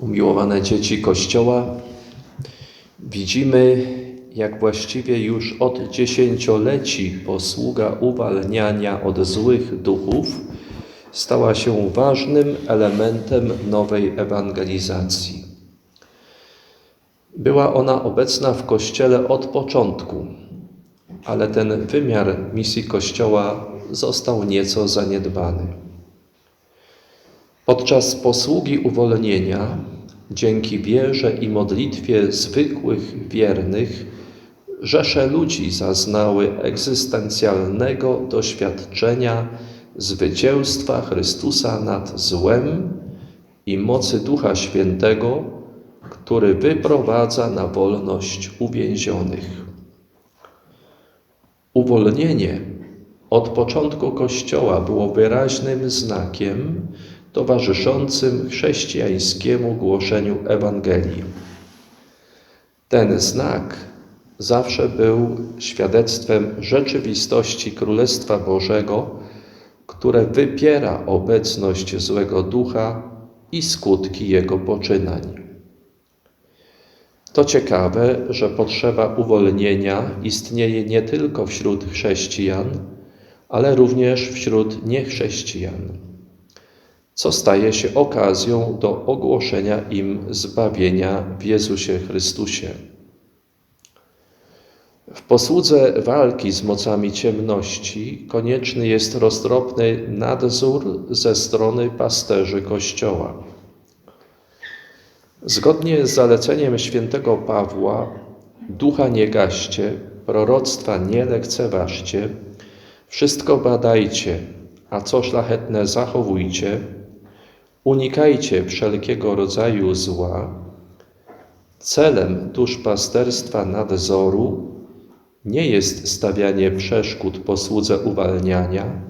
Umiłowane dzieci Kościoła, widzimy, jak właściwie już od dziesięcioleci posługa uwalniania od złych duchów stała się ważnym elementem nowej ewangelizacji. Była ona obecna w Kościele od początku, ale ten wymiar misji Kościoła został nieco zaniedbany. Podczas posługi uwolnienia, dzięki wierze i modlitwie zwykłych wiernych, rzesze ludzi zaznały egzystencjalnego doświadczenia zwycięstwa Chrystusa nad złem i mocy Ducha Świętego, który wyprowadza na wolność uwięzionych. Uwolnienie od początku Kościoła było wyraźnym znakiem towarzyszącym chrześcijańskiemu głoszeniu Ewangelii. Ten znak zawsze był świadectwem rzeczywistości Królestwa Bożego, które wypiera obecność złego ducha i skutki jego poczynań. To ciekawe, że potrzeba uwolnienia istnieje nie tylko wśród chrześcijan, ale również wśród niechrześcijan, co staje się okazją do ogłoszenia im zbawienia w Jezusie Chrystusie. W posłudze walki z mocami ciemności konieczny jest roztropny nadzór ze strony pasterzy Kościoła. Zgodnie z zaleceniem świętego Pawła, ducha nie gaście, proroctwa nie lekceważcie, wszystko badajcie, a co szlachetne zachowujcie, unikajcie wszelkiego rodzaju zła. Celem duszpasterstwa nadzoru nie jest stawianie przeszkód posłudze uwalniania,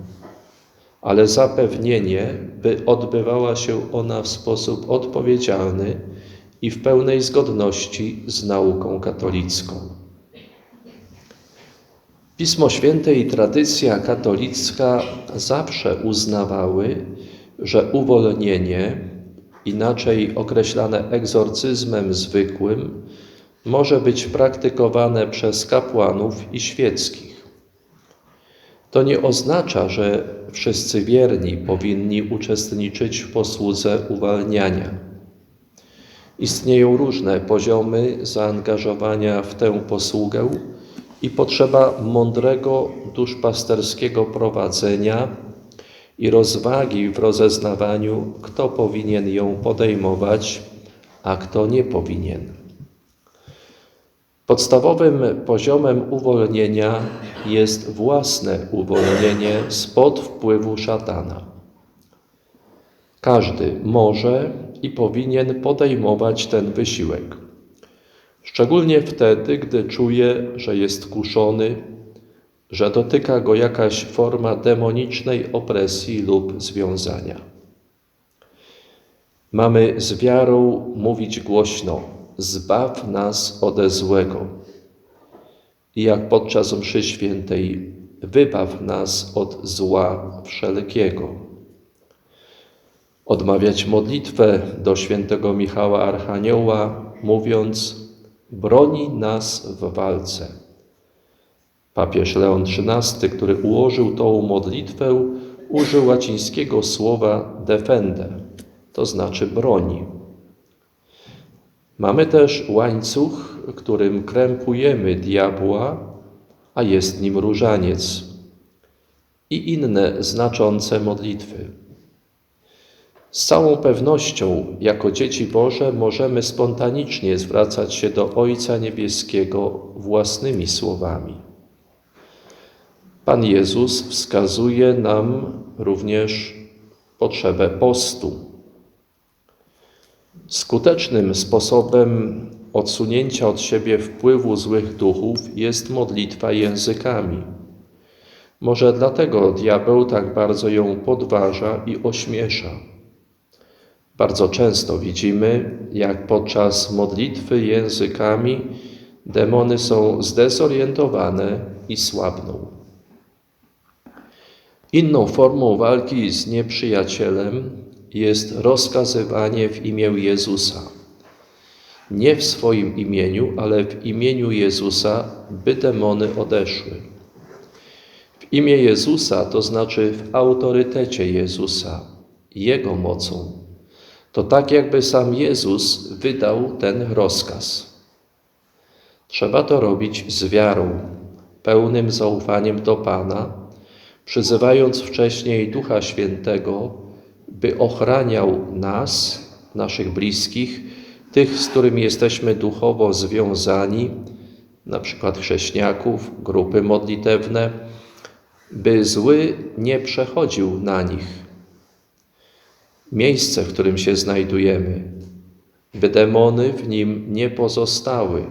ale zapewnienie, by odbywała się ona w sposób odpowiedzialny i w pełnej zgodności z nauką katolicką. Pismo Święte i tradycja katolicka zawsze uznawały, że uwolnienie, inaczej określane egzorcyzmem zwykłym, może być praktykowane przez kapłanów i świeckich. To nie oznacza, że wszyscy wierni powinni uczestniczyć w posłudze uwalniania. Istnieją różne poziomy zaangażowania w tę posługę i potrzeba mądrego duszpasterskiego prowadzenia i rozwagi w rozeznawaniu, kto powinien ją podejmować, a kto nie powinien. Podstawowym poziomem uwolnienia jest własne uwolnienie spod wpływu szatana. Każdy może i powinien podejmować ten wysiłek, szczególnie wtedy, gdy czuje, że jest kuszony, że dotyka go jakaś forma demonicznej opresji lub związania. Mamy z wiarą mówić głośno: Zbaw nas ode złego. I jak podczas mszy świętej, wybaw nas od zła wszelkiego. Odmawiać modlitwę do świętego Michała Archanioła, mówiąc: Broni nas w walce. Papież Leon XIII, który ułożył tą modlitwę, użył łacińskiego słowa defende, to znaczy broni. Mamy też łańcuch, którym krępujemy diabła, a jest nim różaniec i inne znaczące modlitwy. Z całą pewnością, jako dzieci Boże, możemy spontanicznie zwracać się do Ojca Niebieskiego własnymi słowami. Pan Jezus wskazuje nam również potrzebę postu. Skutecznym sposobem odsunięcia od siebie wpływu złych duchów jest modlitwa językami. Może dlatego diabeł tak bardzo ją podważa i ośmiesza. Bardzo często widzimy, jak podczas modlitwy językami demony są zdezorientowane i słabną. Inną formą walki z nieprzyjacielem jest rozkazywanie w imię Jezusa. Nie w swoim imieniu, ale w imieniu Jezusa, by demony odeszły. W imię Jezusa to znaczy w autorytecie Jezusa, Jego mocą. To tak, jakby sam Jezus wydał ten rozkaz. Trzeba to robić z wiarą, pełnym zaufaniem do Pana, przyzywając wcześniej Ducha Świętego, by ochraniał nas, naszych bliskich, tych, z którymi jesteśmy duchowo związani, na przykład chrześniaków, grupy modlitewne, by zły nie przechodził na nich. Miejsce, w którym się znajdujemy, by demony w nim nie pozostały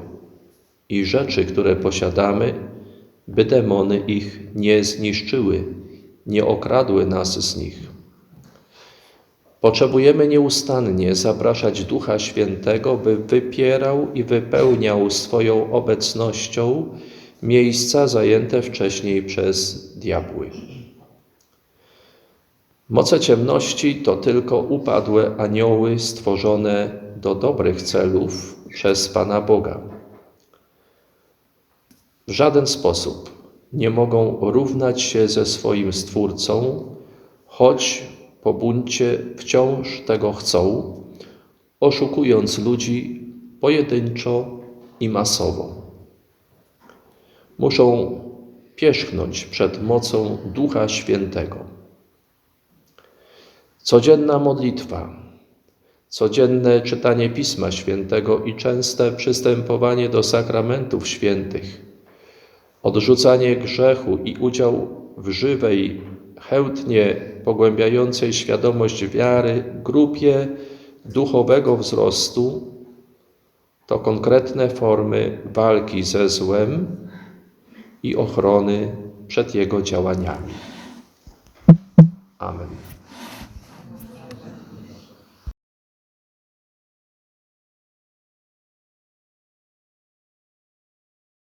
i rzeczy, które posiadamy, by demony ich nie zniszczyły, nie okradły nas z nich. Potrzebujemy nieustannie zapraszać Ducha Świętego, by wypierał i wypełniał swoją obecnością miejsca zajęte wcześniej przez diabły. Moce ciemności to tylko upadłe anioły stworzone do dobrych celów przez Pana Boga. W żaden sposób nie mogą równać się ze swoim Stwórcą, choć po buncie wciąż tego chcą, oszukując ludzi pojedynczo i masowo. Muszą pierzchnąć przed mocą Ducha Świętego. Codzienna modlitwa, codzienne czytanie Pisma Świętego i częste przystępowanie do sakramentów świętych, odrzucanie grzechu i udział w żywej, chętnie pogłębiającej świadomość wiary grupie duchowego wzrostu to konkretne formy walki ze złem i ochrony przed jego działaniami. Amen.